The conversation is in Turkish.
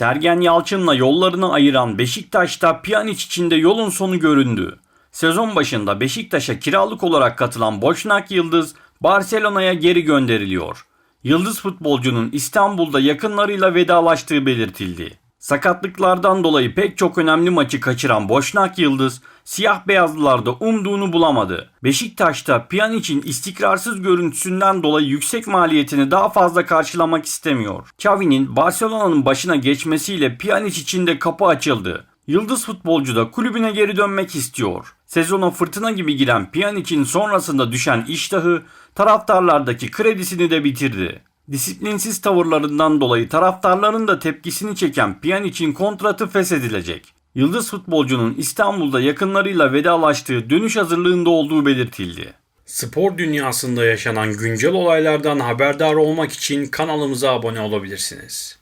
Sergen Yalçın'la yollarını ayıran Beşiktaş'ta Pjanic için de yolun sonu göründü. Sezon başında Beşiktaş'a kiralık olarak katılan Boşnak Yıldız Barcelona'ya geri gönderiliyor. Yıldız futbolcunun İstanbul'da yakınlarıyla vedalaştığı belirtildi. Sakatlıklardan dolayı pek çok önemli maçı kaçıran Boşnak Yıldız, siyah beyazlılarda umduğunu bulamadı. Beşiktaş'ta Pjanic'in istikrarsız görüntüsünden dolayı yüksek maliyetini daha fazla karşılamak istemiyor. Xavi'nin Barcelona'nın başına geçmesiyle Pjanic için de kapı açıldı. Yıldız futbolcu da kulübüne geri dönmek istiyor. Sezona fırtına gibi giren Pjanic'in sonrasında düşen iştahı taraftarlardaki kredisini de bitirdi. Disiplinsiz tavırlarından dolayı taraftarların da tepkisini çeken Pjanic'in kontratı feshedilecek. Yıldız futbolcunun İstanbul'da yakınlarıyla vedalaştığı dönüş hazırlığında olduğu belirtildi. Spor dünyasında yaşanan güncel olaylardan haberdar olmak için kanalımıza abone olabilirsiniz.